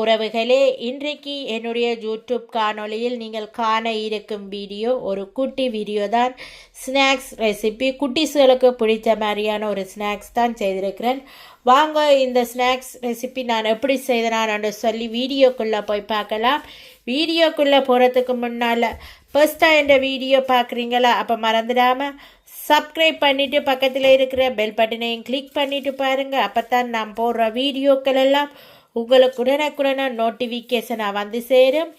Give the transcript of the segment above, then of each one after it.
உறவுகளே இன்றைக்கு என்னுடைய யூடியூப் காணொளியில் நீங்கள் காண இருக்கும் வீடியோ ஒரு குட்டி வீடியோ தான். Snacks recipe. குட்டிஸ்களுக்கு பிடித்த மாதிரியான ஒரு ஸ்நாக்ஸ் தான் செய்திருக்கிறேன். வாங்க இந்த ஸ்நாக்ஸ் ரெசிபி நான் எப்படி செய்தனான்னு சொல்லி வீடியோக்குள்ளே போய் பார்க்கலாம். வீடியோக்குள்ளே போகிறதுக்கு முன்னால் ஃபஸ்ட்டாக இந்த வீடியோ பார்க்குறீங்களா? அப்போ மறந்துடாமல் சப்ஸ்கிரைப் பண்ணிவிட்டு பக்கத்தில் இருக்கிற பெல் பட்டனையும் கிளிக் பண்ணிவிட்டு பாருங்கள் அப்போ தான் நான் போடுற வீடியோக்கள் எல்லாம் உங்களுக்கு உடனுக்குடன நோட்டிஃபிகேஷனாக வந்து சேரும்.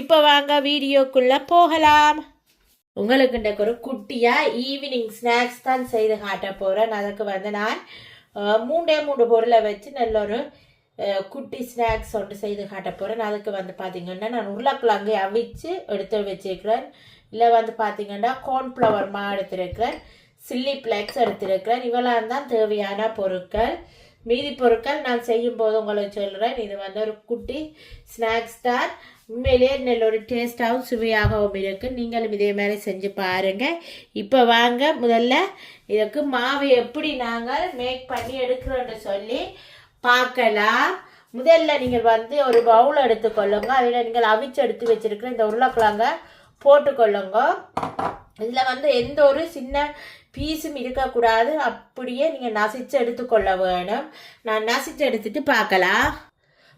இப்போ வாங்க வீடியோக்குள்ளே போகலாம். உங்களுக்கு இன்றைக்கு ஒரு குட்டியாக ஈவினிங் ஸ்நாக்ஸ் தான் செய்து காட்ட போகிறேன் அதுக்கு வந்து நான் மூண்டே மூணு பொருளை வச்சு நல்ல ஒரு குட்டி ஸ்நாக்ஸ் ஒன்று செய்து காட்ட போகிறேன் அதுக்கு வந்து பார்த்திங்கன்னா நான் உருளைக்கிழங்கு அவிச்சு எடுத்து வச்சிருக்கிறேன். இல்லை வந்து பார்த்திங்கன்னா கார்ன்ஃப்ளவர் மா எடுத்திருக்கிறேன். சில்லி ஃப்ளெக்ஸ் எடுத்திருக்கிறேன். இவெல்லாம் தான் தேவையான பொருட்கள். மீதி பொருட்கள் நான் செய்யும்போது உங்களுக்கு சொல்கிறேன் இது வந்து ஒரு குட்டி ஸ்நாக்ஸ் தான் உண்மையிலேயே நல்ல ஒரு டேஸ்ட்டாகவும் சுவையாகவும் இருக்குது நீங்களும் இதே மாதிரி செஞ்சு பாருங்கள் இப்போ வாங்க முதல்ல இதுக்கு மாவு எப்படி நாங்கள் மேக் பண்ணி எடுக்கிறோன்னு சொல்லி பார்க்கலாம். முதல்ல நீங்கள் வந்து ஒரு பவுல் எடுத்துக்கொள்ளுங்க அதில் நீங்கள் அவிச்சு எடுத்து வச்சுருக்கிற இந்த உருளைக்கிழங்க போட்டுக்கொள்ளுங்க இதில் வந்து எந்த ஒரு சின்ன பீஸும் இருக்கக்கூடாது. அப்படியே நீங்கள் நசிச்சு எடுத்துக்கொள்ள வேணும். நான் நசிச்சு எடுத்துட்டு பார்க்கலாம்.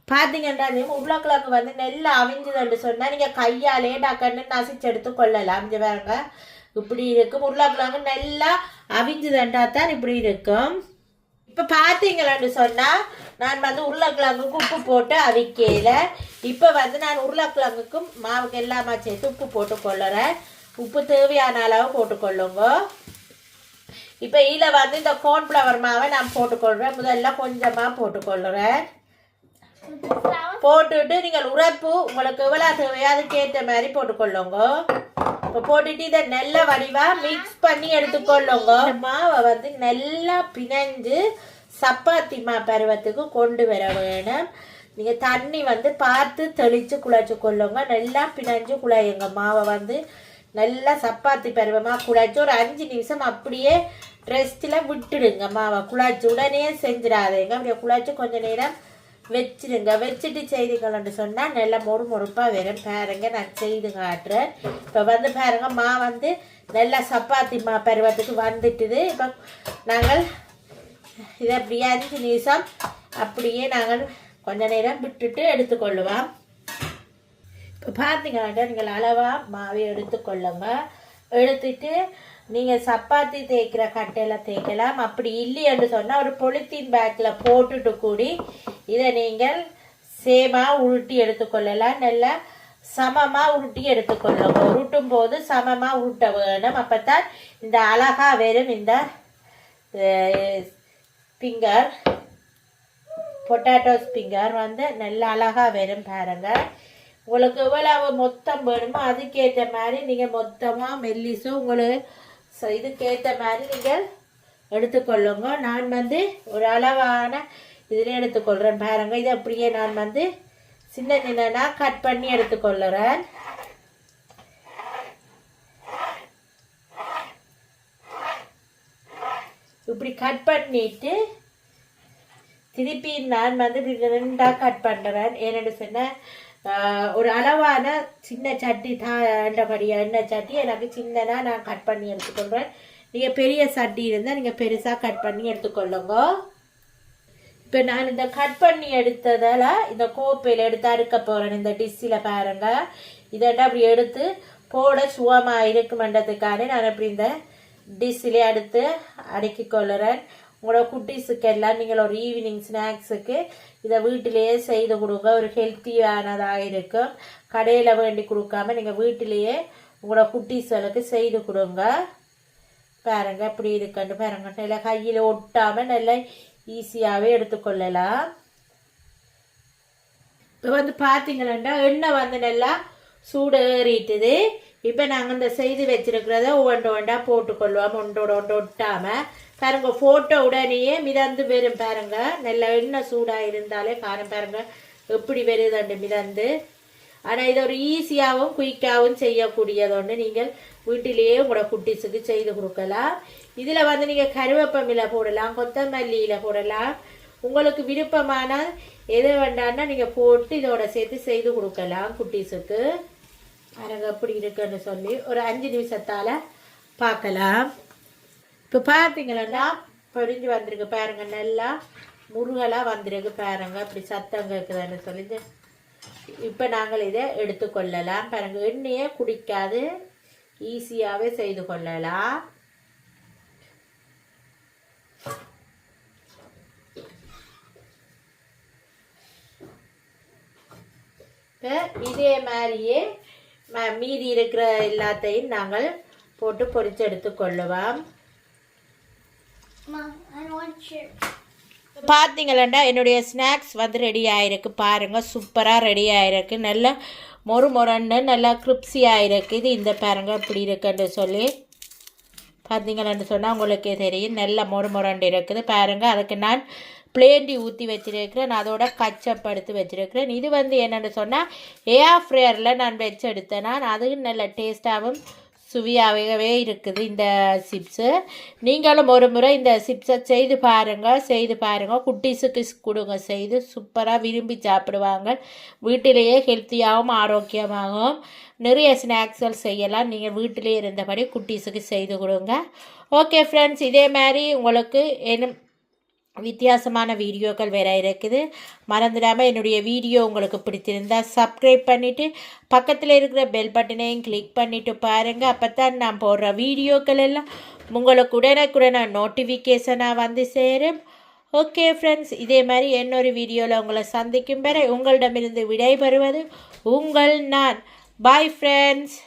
பார்த்தீங்கன்னா அதே உருளைக்கிழங்கு வந்து நெல் அவிஞ்சுதுன்னு சொன்னால் நீங்கள் கையாலே டக்குன்னு நசிச்சு எடுத்து கொள்ளலாம் இங்கே பாருங்க. இப்படி இருக்கும். உருளைக்கிழங்கு நல்லா அவிஞ்சுதண்டா தான் இப்படி இருக்கும். இப்போ பார்த்தீங்களான்னு சொன்னால் நான் வந்து உருளைக்கிழங்குக்கு உப்பு போட்டு அவிக்கையில் இப்போ வந்து நான் உருளைக்கிழங்குக்கும் மாவுக்கு எல்லாமே சேர்த்து உப்பு போட்டு கொள்ளுறேன் உப்பு தேவையான அளவு போட்டுக்கொள்ளுங்க. இப்போ இதில் வந்து இந்த கோன்ஃப்ளவர் மாவை நான் போட்டுக்கொள்கிறேன் முதல்ல கொஞ்சமாக போட்டுக்கொள்கிறேன் போட்டுட்டு நீங்கள் உரப்பு உங்களுக்கு எவ்வளோ தேவையோ அதுக்கேற்ற மாதிரி போட்டுக்கொள்ளுங்க. இப்போ போட்டுட்டு இதை நல்ல வடிவாக மிக்ஸ் பண்ணி எடுத்துக்கொள்ளுங்க. மாவை வந்து நல்லா பிணைஞ்சு சப்பாத்தி மா பருவத்துக்கு கொண்டு வர வேணும். நீங்கள் தண்ணி வந்து பார்த்து தெளித்து குழைச்சி கொள்ளுங்க. நல்லா பிணைஞ்சு குழையுங்க மாவை வந்து நல்லா சப்பாத்தி பருவமாக குழாச்சி ஒரு அஞ்சு நிமிஷம் அப்படியே ரெஸ்ட்டில் விட்டுடுங்க மாவை. குழாச்சி உடனே செஞ்சிடாதீங்க. அப்படியே குழாச்சி கொஞ்சம் நேரம் வச்சிடுங்க. வச்சுட்டு செய்திங்கள்னு சொன்னால் நல்லா மொறு மொறுப்பாக வரும். பாருங்க நான் செய்து காட்டுறேன். இப்போ வந்து பாருங்க மா வந்து நல்லா சப்பாத்தி மா பருவத்துக்கு வந்துட்டுது. இப்போ நாங்கள் இதை அப்படியே அஞ்சு நிமிஷம் அப்படியே நாங்கள் கொஞ்ச நேரம் விட்டுட்டு எடுத்துக்கொள்ளுவோம். இப்போ பார்த்தீங்கன்னா நீங்கள் அளவாக மாவை எடுத்துக்கொள்ளுங்க எடுத்துட்டு நீங்கள் சப்பாத்தி தேய்க்கிற கட்டையில் தேய்க்கலாம். அப்படி இல்லை என்று சொன்னால் ஒரு பொலித்தீன் பேக்கில் போட்டுட்டு கூடி இதை நீங்கள் சேமாக உருட்டி எடுத்துக்கொள்ளலாம் நல்லா சமமாக உருட்டி எடுத்துக்கொள்ளுங்க உருட்டும் போது சமமாக உருட்ட வேணும். அப்போ தான் இந்த அழகாக வெறும் இந்த ஃபிங்கர் பொட்டேட்டோ ஸ்பிங்கர் வந்து நல்ல அழகாக வெறும் பாருங்கள் உங்களுக்கு எவ்வளவு மொத்தம் வேணுமோ அதுக்கேற்ற மாதிரி நீங்கள் மொத்தமாக மெல்லிசும் உங்களுக்கு இதுக்கேற்ற மாதிரி நீங்கள் எடுத்துக்கொள்ளுங்க. நான் வந்து ஒரு அளவான இதில் எடுத்துக்கொள்கிறேன் பாருங்கள் இது அப்படியே நான் வந்து சின்ன சின்னனாக கட் பண்ணி எடுத்துக்கொள்ளுறேன். இப்படி கட் பண்ணிட்டு திருப்பி நான் வந்து இப்படி ரெண்டாக கட் பண்ணுறேன் ஏன்னு சொன்னால் ஒரு அளவான சின்ன சட்டி தாண்டபடியா எண்ணெய் சட்டி எனக்கு சின்னதாக நான் கட் பண்ணி எடுத்துக்கொள்கிறேன் நீங்கள் பெரிய சட்டி இருந்தால் நீங்கள் பெருசாக கட் பண்ணி எடுத்துக்கொள்ளுங்க. இப்போ நான் இந்த கட் பண்ணி எடுத்ததால் இந்த கோப்பையில் எடுத்து அறுக்க போகிறேன் இந்த டிஷ்ஷில் பாருங்க. இதெல்லாம் அப்படி எடுத்து போட சுகமாக இருக்குமன்றதுக்காக நான் அப்படி இந்த டிஷ்ஷிலே எடுத்து அடுக்கி கொள்ளுறேன். உங்களோட குட்டீஸுக்கு எல்லாம் நீங்கள் ஒரு ஈவினிங் ஸ்நாக்ஸுக்கு இதை வீட்டிலேயே செய்து கொடுங்க. ஒரு ஹெல்த்தியானதாக இருக்கும். கடையில் வேண்டி கொடுக்காம நீங்கள் வீட்டிலேயே உங்களோட குட்டீஸ்களுக்கு செய்து கொடுங்க. பாருங்க இப்படி இருக்குன்னு பாருங்க நல்லா கையில் ஒட்டாமல் நல்லா ஈஸியாகவே எடுத்துக்கொள்ளலாம். இப்போ வந்து பார்த்தீங்கன்னா எண்ணெய் வந்து நல்லா சூடு ஏறிட்டுது. இப்போ நாங்கள் இந்த செய்து வச்சிருக்கிறத ஒன்று ஒன்றா போட்டுக்கொள்வோம். ஒன்றோட ஒன்று ஒட்டாமல் பாருங்க ஃபோட்டோ உடனேயே மிதந்து வரும் பாருங்க. நல்ல எண்ணெய் சூடாக இருந்தாலே காரம் பாருங்க. எப்படி வருதுண்டு மிதந்து? ஆனால் இது ஒரு ஈஸியாகவும் குயிக்காகவும் செய்யக்கூடியது ஒன்று நீங்கள் வீட்டிலேயே உங்களோட குட்டீஸுக்கு செய்து கொடுக்கலாம். இதில் வந்து நீங்கள் கருவேப்பமில போடலாம் கொத்தமல்லியில் போடலாம். உங்களுக்கு விருப்பமான எது வேண்டாம்னா நீங்கள் போட்டு இதோட சேர்த்து செய்து கொடுக்கலாம் குட்டீஸுக்கு. அரங்க எப்படி இருக்குன்னு சொல்லி ஒரு அஞ்சு நிமிஷத்தால் பார்க்கலாம். இப்போ பார்த்தீங்களா பொரிஞ்சு வந்திருக்கு பாருங்க நல்லா முருகலாக வந்திருக்கு பாருங்க. அப்படி சத்தம் கேட்குதுன்னு சொல்லி இப்போ நாங்கள் இதை எடுத்துக்கொள்ளலாம் பாருங்க எண்ணெயே குடிக்காது. ஈஸியாகவே செய்து கொள்ளலாம். இப்போ இதே மாதிரியே மீதி இருக்கிற எல்லாத்தையும் நாங்கள் போட்டு பொரிச்சு எடுத்துக்கொள்ளுவோம் Mom, என்னுடைய ஸ்நாக்ஸ் வந்து ரெடி ஆகிருக்கு பாருங்கள் சூப்பராக ரெடி ஆகிருக்கு நல்லா மொறு மொரன்னு நல்லா கிரிப்ஸி இருக்குது இது இந்த பாருங்க இப்படி இருக்குன்னு சொல்லி. பார்த்தீங்களான்னு சொன்னால் உங்களுக்கே தெரியும். நல்ல மொறு மொரண்டு இருக்குது. பாருங்க அதுக்கு நான் பிளேண்டி ஊற்றி வச்சிருக்கிறேன். அதோட கச்சப்படுத்தி வச்சுருக்கிறேன். இது வந்து என்னென்னு சொன்னால் ஏஆர் ஃப்ரேயரில் நான் வச்சு எடுத்தேன். நான் அதுவும் நல்ல டேஸ்ட்டாகவும் சுவையாகவே இருக்குது இந்த சிப்ஸு. நீங்களும் ஒரு முறை இந்த சிப்ஸை செய்து பாருங்கள் செய்து பாருங்கள் குட்டீஸுக்கு கொடுங்க செய்து சூப்பராக விரும்பி சாப்பிடுவாங்க. வீட்டிலேயே ஹெல்த்தியாகவும் ஆரோக்கியமாகவும் நிறைய ஸ்நாக்ஸ்கள் செய்யலாம். நீங்கள் வீட்டிலே இருந்தபடி குட்டீஸுக்கு செய்து கொடுங்க. ஓகே ஃப்ரெண்ட்ஸ் இதே மாதிரி உங்களுக்கு என்ன வித்தியாசமான வீடியோக்கள் வேற இருக்குது. மறந்துடாமல் என்னுடைய வீடியோ உங்களுக்கு பிடிச்சிருந்தா சப்ஸ்கிரைப் பண்ணிவிட்டு பக்கத்தில் இருக்கிற பெல் பட்டனையும் கிளிக் பண்ணிவிட்டு பாருங்கள் அப்போ தான் நான் போடுற வீடியோக்கள் எல்லாம் உங்களுக்கு உடனுக்குடனே நோட்டிஃபிகேஷனாக வந்து சேரும். ஓகே ஃப்ரெண்ட்ஸ் இதே மாதிரி இன்னொரு வீடியோவில் உங்களை சந்திக்கும் வரை உங்களிடமிருந்து விடைபெறுவது உங்கள் நான். Bye friends